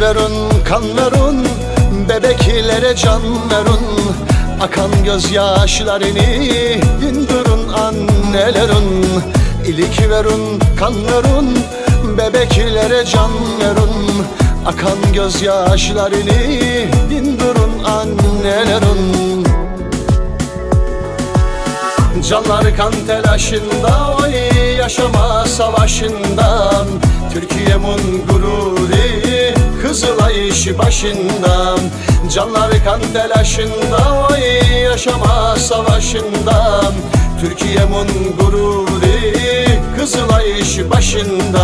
İlik verun, kan verun, bebeklere can verun Akan gözyaşlarını dindirun annelerin. İlik verun, kan verun, bebeklere can verun Akan gözyaşlarını dindirun annelerin. Canlar kan telaşında oy yaşama savaşından. Türkiye'min gururu Kızılay işi başından Canlar kan telaşında oy yaşama savaşından. Türkiye'min gururu Kızılay işi başından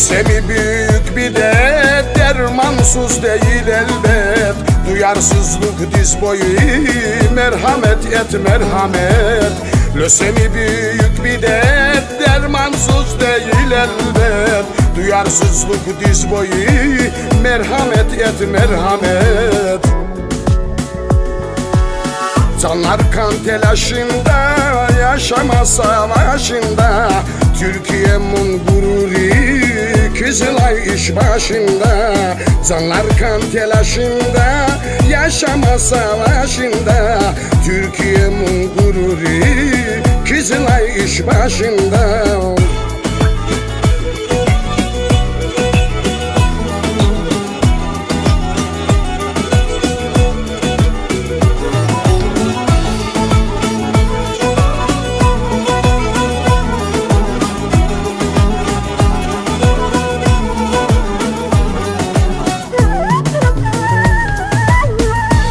Lösemi büyük bir dert Dermansız değil elbet. Duyarsızlık diz boyu Merhamet et merhamet. Lösemi büyük bir dert Dermansız değil elbet. Duyarsızlık diz boyu Merhamet et merhamet. Canlar kan telaşında Yaşama savaşında. Türkiye'min gururu iş başında Canlar kan telaşında Yaşama savaşında. Türkiye'min gururu Kızılay iş başında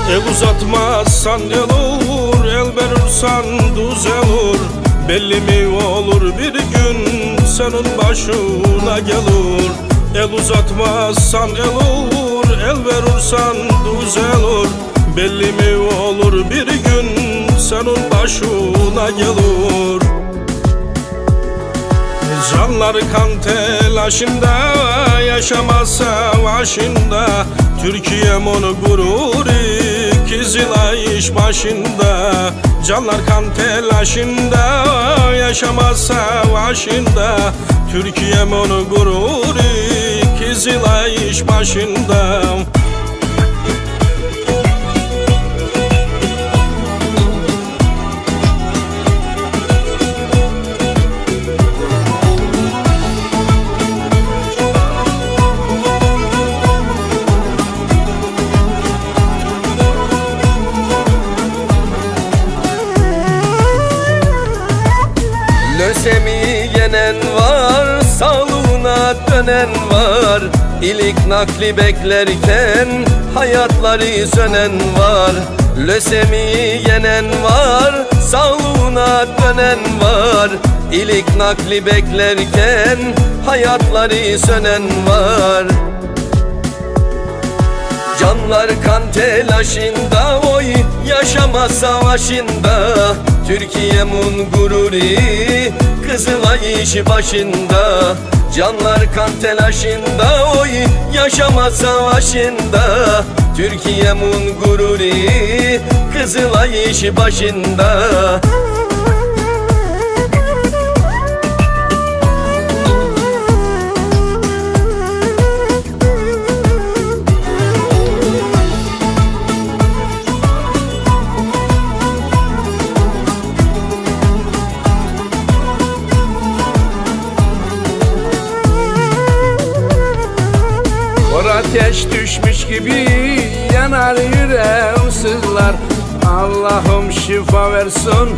El uzatmazsan el olur El verirsen düz olur Belli mi olur bir gün Senin başına gelir? El uzatmazsan el olur El verirsen düz olur Belli mi olur bir gün Senin başına gelir? Canlar kan telaşında Yaşama savaşında Türkiye'min gururu Kızılay iş başında Canlar kan telaşında Yaşama savaşında. Türkiye'min gururu Kızılay iş başında dönen var. İlik nakli beklerken hayatları sönen var. Lösemi yenen var, sağlığına dönen var. İlik nakli beklerken hayatları sönen var Canlar kan telaşında oy yaşama savaşında. Türkiye'min gururu Kızılay işi başında. Canlar kan telaşında oy yaşama savaşında. Türkiye'min gururu Kızılay işi başında ateş düşmüş gibi yanar yüreğim sızlar. Al Allah'ım şifa versin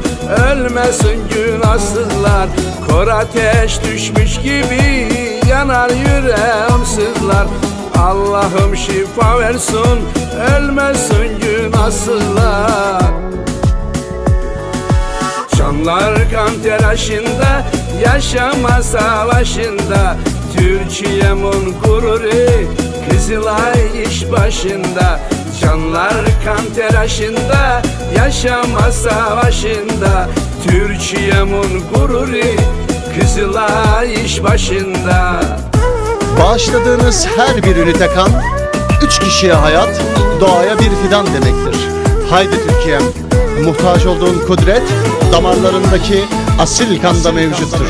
Ölmesin günahsızlar. Kor ateş düşmüş gibi Yanar yüreğim sızlar. Allah'ım şifa versin Ölmesin günahsızlar. Canlar kan telaşında Yaşama savaşında. Türkiye'min gururu Kızılay iş başında Canlar kan telaşında Yaşama savaşında Türkiye'min gururu Kızılay iş başında Bağışladığınız her bir ünite kan, üç kişiye hayat, doğaya bir fidan demektir. Haydi Türkiye'm, muhtaç olduğun kudret, damarlarındaki asil kanda mevcuttur.